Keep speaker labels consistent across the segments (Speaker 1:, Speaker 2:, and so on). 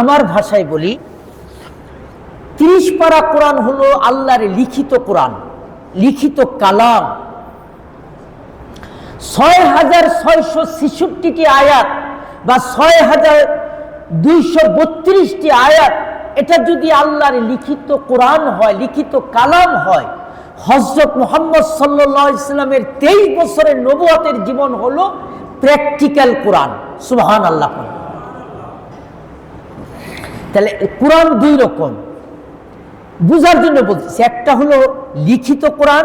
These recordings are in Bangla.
Speaker 1: আমার ভাষায় বলি, তিরিশ পারা কোরআন হলো আল্লাহর লিখিত কোরআন, লিখিত কালাম ছয় হাজার ছয়শো ছেষট্টিটি আয়াত বা ছয় হাজার দুইশো বত্রিশটি আয়াত, এটা যদি আল্লাহর লিখিত কোরআন হয়, লিখিত কালাম হয় হজরত মোহাম্মদ সাল্লাহ ইসলামের তেইশ বছরের নবুয়াতের জীবন হলো প্র্যাকটিক্যাল কোরআন সুবহান আল্লাহ। তাহলে কোরআন দুই রকম। বুঝার জন্য বলতেছি, একটা হলো লিখিত কোরআন,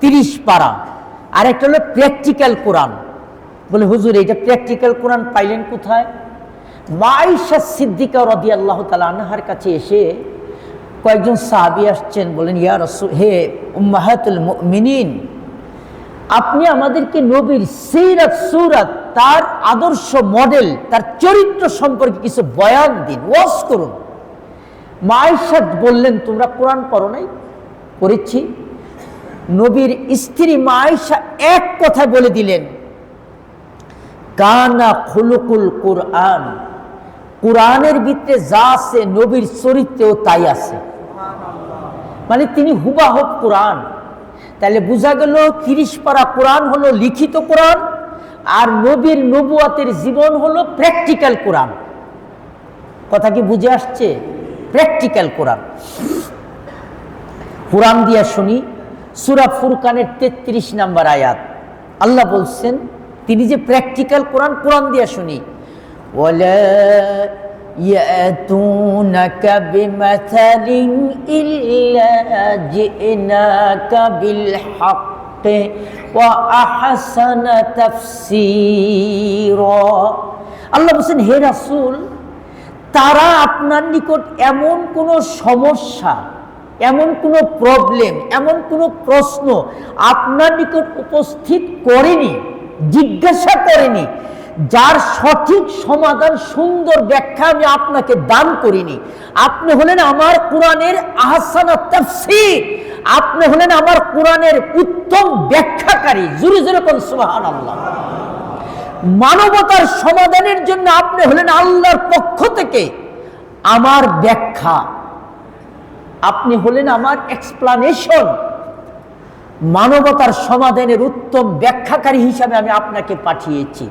Speaker 1: তিরিশ পারা। আর একটা হলো প্র্যাকটিক্যাল কোরআন। বলে, হুজুর এটা প্র্যাকটিক্যাল কোরআন পাইলেন কোথায়? মাইশা সিদ্দিকা রদি আল্লাহ তালা আনহার কাছে এসে কয়েকজন সাহাবি আসছেন, বলেন, ইয়া হে উম্মাহাতুল মিনিন আপনি আমাদেরকে নবীর সিরাত, সুরাত তার আদর্শ মডেল, তার চরিত্র সম্পর্কে কিছু বয়ান দিন, ওয়াজ করুন। মায়েশাদ বললেন, তোমরা কোরআন পড়ো নাই? পড়েছি। নবীর স্ত্রী মায়েশা এক কথা বলে দিলেন, কানা খুলুকুল কোরআন। কোরআনের ভিতরে যা আছে নবীর চরিত্রেও তাই আছে। মানে তিনি হুবাহুব কোরআন। তাহলে বোঝা গেল, তিরিশ পারা কোরআন হলো লিখিত কোরআন আর নবীর নবুয়াতের জীবন হলো প্র্যাকটিক্যাল কোরআন কথা কি বুঝে আসছে প্র্যাকটিক্যাল কোরআন কোরআন দিয়া শুনি সুরা ফুরকানের তেত্রিশ নাম্বার আয়াত আল্লাহ বলছেন তিনি যে প্র্যাকটিক্যাল কোরআন কোরআন দিয়া শুনি ওয়ালা يأتونك بمثل إلا جئناك بالحق হকে আল্লাহ বলছেন, হে রাসুল, তারা আপনার নিকট এমন কোনো সমস্যা, এমন কোনো প্রবলেম, এমন কোনো প্রশ্ন আপনার নিকট উপস্থিত করেনি, জিজ্ঞাসা করেনি, যার সঠিক সমাধান সুন্দর ব্যাখ্যা আমি আপনাকে দান করিনি। আপনি হলেন আমার কোরআনের আহসান তফসির। আপনি হলেন আমার কোরআনের উত্তম ব্যাখ্যাকারী। জুরে জুরে কোন আল্লাহ মানবতার সমাধানের জন্য আপনি হলেন আল্লাহর পক্ষ থেকে আমার ব্যাখ্যা। আপনি হলেন আমার এক্সপ্লানেশন মানবতার সমাধানের উত্তম ব্যাখ্যাকারী হিসাবে আমি আপনাকে পাঠিয়েছি।